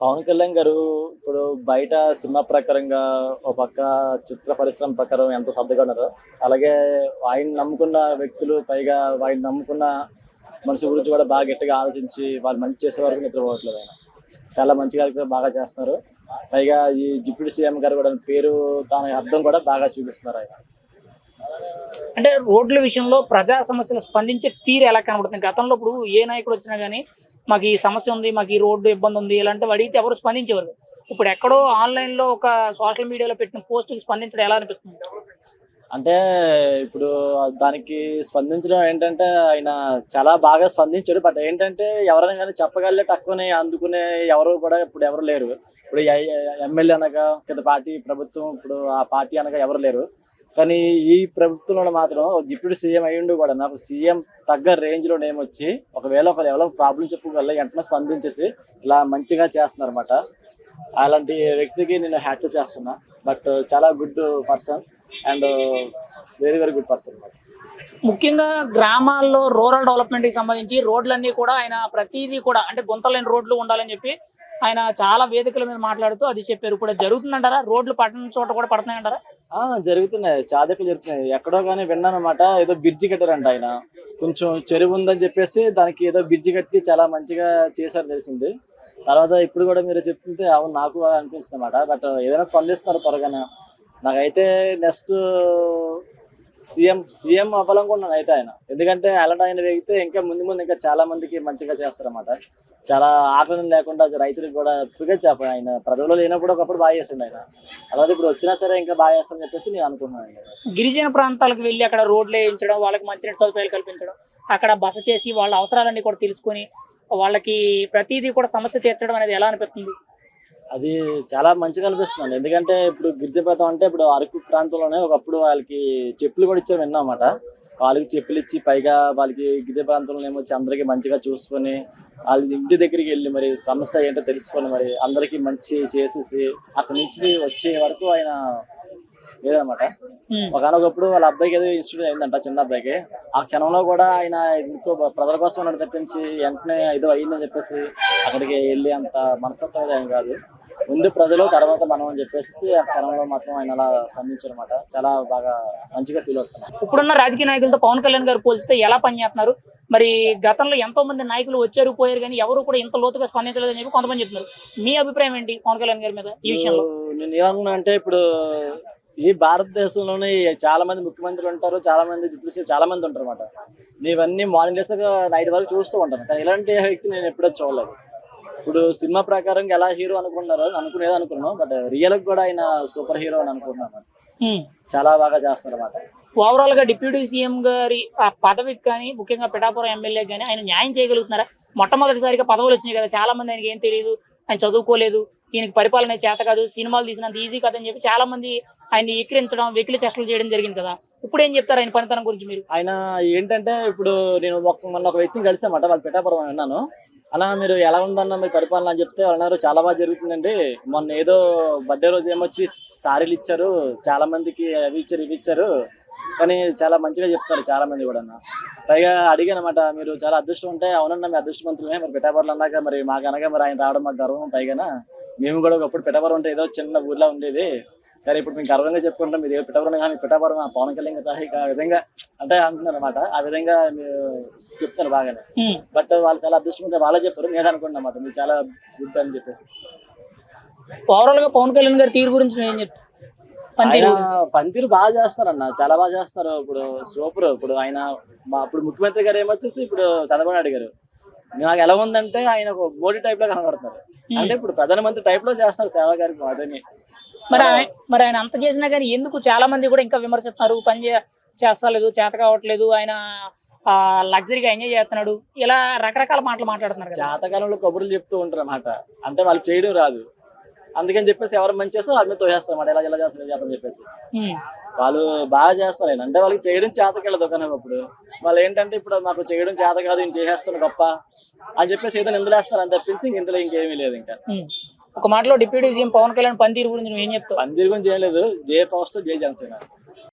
పవన్ కళ్యాణ్ గారు ఇప్పుడు బయట సినిమా ప్రకారంగా ఒక పక్క చిత్ర పరిశ్రమ ప్రకారం ఎంత శ్రద్ధగా ఉన్నారు అలాగే ఆయన నమ్ముకున్న వ్యక్తులు పైగా ఆయన నమ్ముకున్న మనిషి గురించి కూడా బాగా గట్టిగా ఆలోచించి వాళ్ళు మంచి చేసే వరకు నిద్రపోవట్లేదు ఆయన. చాలా మంచి కార్యక్రమం బాగా చేస్తున్నారు. పైగా ఈ డిప్యూటీ సీఎం గారు కూడా పేరు దాని అర్థం కూడా బాగా చూపిస్తున్నారు ఆయన. అంటే రోడ్ల విషయంలో ప్రజా సమస్యలు స్పందించే తీరు ఎలా కనబడుతుంది? గతంలో ఇప్పుడు ఏ నాయకుడు వచ్చినా కానీ మాకు ఈ సమస్య ఉంది మాకు ఈ రోడ్డు ఇబ్బంది ఉంది ఇలాంటివి అడిగితే ఎవరు స్పందించేవారు? ఇప్పుడు ఎక్కడో ఆన్లైన్లో ఒక సోషల్ మీడియాలో పెట్టిన పోస్టుకి స్పందించడం ఎలా అనిపిస్తుంది? అంటే ఇప్పుడు దానికి స్పందించడం ఏంటంటే ఆయన చాలా బాగా స్పందించాడు. బట్ ఏంటంటే ఎవరైనా కానీ చెప్పగలే తక్కువనే అందుకునే ఎవరు కూడా ఇప్పుడు ఎవరు లేరు. ఇప్పుడు ఎమ్మెల్యే అనగా కింద పార్టీ ప్రభుత్వం ఇప్పుడు ఆ పార్టీ అనగా ఎవరు లేరు. కానీ ఈ ప్రభుత్వంలో మాత్రం డిప్యూటీ సీఎం అయ్యిండు కూడా నాకు సీఎం తగ్గ రేంజ్లో నేమ్ వచ్చి ఒకవేళ ఒకరు ఎవరో ప్రాబ్లం చెప్పుకోగల వెంటనే స్పందించేసి ఇలా మంచిగా చేస్తున్నారు అనమాట అలాంటి వ్యక్తికి నేను హ్యాచప్ చేస్తున్నా. బట్ చాలా good person and very very good person ముఖ్యంగా గ్రామాల్లో రూరల్ డెవలప్మెంట్కి సంబంధించి రోడ్లన్నీ కూడా ఆయన ప్రతిదీ కూడా అంటే గుంతలేని రోడ్లు ఉండాలని చెప్పి ఆయన చాలా వేదికల మీద మాట్లాడుతూ అది చెప్పారు. ఇప్పుడు జరుగుతుందంటారా? రోడ్లు పట్టణ చోట కూడా పడుతున్నాయంటారా? ఆ జరుగుతున్నాయి. చాదకులు జరుగుతున్నాయి. ఎక్కడో కానీ విన్నాను అనమాట ఏదో బ్రిడ్జి కట్టారంట ఆయన. కొంచెం చెరువు ఉందని చెప్పేసి దానికి ఏదో బ్రిడ్జి కట్టి చాలా మంచిగా చేశారు తెలిసింది. తర్వాత ఇప్పుడు కూడా మీరు చెప్తుంటే అవును నాకు అనిపిస్తుంది అనమాట బట్ ఏదైనా స్పందిస్తున్నారు త్వరగానే. నాకైతే నెక్స్ట్ సీఎం సీఎం అవ్వాలనుకుంటున్నాను అయితే ఆయన. ఎందుకంటే అలాంటి ఆయన వేగితే ఇంకా ముందు ముందు ఇంకా చాలా మందికి మంచిగా చేస్తారన్నమాట. చాలా ఆకలి లేకుండా రైతులకు కూడా ఇప్పుడుగా చెప్పండి ఆయన ప్రజల్లో లేనప్పుడు ఒకప్పుడు బాగా చేసిండు ఆయన. అలాగే ఇప్పుడు వచ్చినా సరే ఇంకా బాగా చేస్తామని చెప్పేసి నేను అనుకున్నాను గిరిజన ప్రాంతాలకు వెళ్ళి అక్కడ రోడ్లు వేయించడం వాళ్ళకి మంచినీటి సదుపాయాలు కల్పించడం అక్కడ బస చేసి వాళ్ళ అవసరాలన్నీ కూడా తెలుసుకొని వాళ్ళకి ప్రతిదీ కూడా సమస్య తీర్చడం అనేది ఎలా అనిపిస్తుంది? అది చాలా మంచిగా అనిపిస్తుంది. ఎందుకంటే ఇప్పుడు గిరిజన అంటే ఇప్పుడు అరకు ప్రాంతంలోనే ఒకప్పుడు వాళ్ళకి చెప్పులు కూడా ఇచ్చారు విన్నామాట. కాలుకి చెప్పులు ఇచ్చి పైగా వాళ్ళకి గిరిజ ప్రాంతంలో ఏమొచ్చి అందరికీ మంచిగా చూసుకొని వాళ్ళ ఇంటి దగ్గరికి వెళ్ళి మరి సమస్య ఏంటో తెలుసుకొని మరి అందరికీ మంచి చేసేసి అక్కడి నుంచి వచ్చే వరకు ఆయన లేదనమాట. ఒకనొకప్పుడు వాళ్ళ అబ్బాయికి ఏదో ఇన్స్టిట్యూట్ అయిందంట చిన్న అబ్బాయికి. ఆ క్షణంలో కూడా ఆయన ఎందుకో ప్రజల కోసం అన్నట్టు తప్పించి వెంటనే ఏదో అయిందని చెప్పేసి అక్కడికి వెళ్ళి అంత మనస్తత్వం ఏం కాదు. ముందు ప్రజలు తర్వాత మనం అని చెప్పేసి ఆ క్షణంలో మాత్రం ఆయన అలా స్పందించారన్నమాట. చాలా బాగా మంచిగా ఫీల్ అవుతున్నాం. ఇప్పుడున్న రాజకీయ నాయకులతో పవన్ కళ్యాణ్ గారు పోల్చితే ఎలా పనిచేస్తున్నారు? మరి గతంలో ఎంతో మంది నాయకులు వచ్చారు పోయారు కానీ ఎవరు కూడా ఇంత లోతుగా స్పందించలేదని చెప్పి కొంతమంది చెప్తున్నారు. మీ అభిప్రాయం ఏంటి పవన్ కళ్యాణ్ గారి మీద ఈ విషయంలో? నేను ఏమనుకున్నా అంటే ఇప్పుడు ఈ భారతదేశంలోనే చాలా మంది ముఖ్యమంత్రులు ఉంటారు చాలా మంది డిప్యూటీ సీఎం చాలా మంది ఉంటారు అనమాట నీవన్నీ మార్నింగ్ డేస్ నైట్ వరకు చూస్తూ ఉంటాను కానీ ఇలాంటి వ్యక్తి నేను ఎప్పుడూ చూడలేదు. ఇప్పుడు సినిమా ప్రకారం ఎలా హీరో అనుకుంటున్నారో అనుకునేది అనుకున్నాను. బట్ రియల్ కూడా ఆయన సూపర్ హీరో అని అనుకుంటున్నాను. చాలా బాగా చేస్తారు అనమాట ఓవరాల్గా డిప్యూటీ సీఎం గారి ఆ పదవికి కానీ ముఖ్యంగా పిఠాపురం ఎమ్మెల్యే కానీ ఆయన న్యాయం చేయగలుగుతున్నారా? మొట్టమొదటిసారిగా పదవులు వచ్చినాయి కదా. చాలా మంది ఆయనకి ఏం తెలియదు ఆయన చదువుకోలేదు ఈయనకి పరిపాలన చేత కాదు సినిమాలు తీసినంత ఈజీ కాదని చెప్పి చాలా మంది ఆయన ఎక్కిరించడం వెకిలి చేష్టలు చేయడం జరిగింది కదా. ఇప్పుడు ఏం చెప్తారు ఆయన పనితనం గురించి మీరు? ఆయన ఏంటంటే ఇప్పుడు నేను ఒక మొన్న ఒక వ్యక్తిని కలిసామాట వాళ్ళు పిఠాపురం అని విన్నాను అలా మీరు ఎలా ఉందన్న మీరు పరిపాలన అని చెప్తే వాళ్ళు అన్నారు చాలా బాగా జరుగుతుందండి. మొన్న ఏదో బర్త్డే రోజు ఏమొచ్చి సారీలు ఇచ్చారు చాలా మందికి అవి ఇచ్చారు ఇవి ఇచ్చారు. కానీ చాలా మంచిగా చెప్తారు చాలా మంది కూడా పైగా అడిగానమాట మీరు చాలా అదృష్టం ఉంటే అవునన్నా మీ అదృష్టవంతులమే మరి పిఠాపురం అన్నాక మరి మాకు అనగా మరి ఆయన రావడం మాకు గర్వం పైగా మేము కూడా ఒకప్పుడు పిఠాపురం ఉంటే ఏదో చిన్న ఊర్లో ఉండేది. కానీ ఇప్పుడు మేము గర్వంగా చెప్పుకుంటాం ఇది పిఠాపురం కానీ పిఠాపురం ఆ పవన్ కళ్యాణ్ కదా ఆ విధంగా అంటే అంటున్నారు అనమాట ఆ విధంగా మీరు చెప్తారు బాగానే. బట్ వాళ్ళు చాలా అదృష్టం వాళ్ళే చెప్పారు నేను అనుకున్నాను అన్నమాట. మీరు చాలా గుడ్ అని చెప్పేసి. ఓవరాల్గా పవన్ కళ్యాణ్ గారి తీరు గురించి ఏం చెప్తాను పనితీరు పనితీరు బాగా చేస్తారన్న చాలా బాగా చేస్తారు. ఇప్పుడు సూపర్. ఇప్పుడు ఆయన మా ఇప్పుడు ముఖ్యమంత్రి గారు ఏమొచ్చేసి ఇప్పుడు చంద్రబాబు నాయుడు గారు. నాకు ఎలా ఉందంటే ఆయన ఒక మోడీ టైప్లో కనబడుతున్నారు అంటే ఇప్పుడు ప్రధానమంత్రి టైప్లో చేస్తున్నారు సేవా గారికి అదని మరి ఆయన మరి ఆయన అంత చేసినా కానీ ఎందుకు చాలా మంది కూడా ఇంకా విమర్శిస్తున్నారు పని చే- చేస్తలేదు చేత కావట్లేదు ఆయన లగ్జరీగా ఎంజాయ్ చేస్తున్నాడు. ఇలా రకరకాల మాటలు మాట్లాడుతున్నారు కదా. జాతకాలంలో కబుర్లు చెప్తూ ఉంటారు అన్నమాట. అంటే వాళ్ళు చేయడం రాదు. అందుకని చెప్పేసి ఎవరు మంచి చేస్తే వాళ్ళ మీద తోసేస్తారు అన్నమాట ఇలా ఇలా చేస్తారు చేస్తారని చెప్పేసి. వాళ్ళు బాగా చేస్తారు అంటే వాళ్ళకి చేయడం చేతకెళ్ళదు ఒకనప్పుడు వాళ్ళు ఏంటంటే ఇప్పుడు మాకు చేయడం చేత కాదు నేను చేసేస్తాను గొప్ప అని చెప్పేసి ఏదో నిందలేస్తారు అని తప్పించి ఇంక ఇందులో ఇంకేమీ లేదు ఇంకా. ఒక మాటలో డిప్యూటీ సీఎం పవన్ కళ్యాణ్ పనితీరు గురించి నువ్వు ఏం చెప్తావు? పందిరి గురించి ఏం లేదు. J first J Janasena.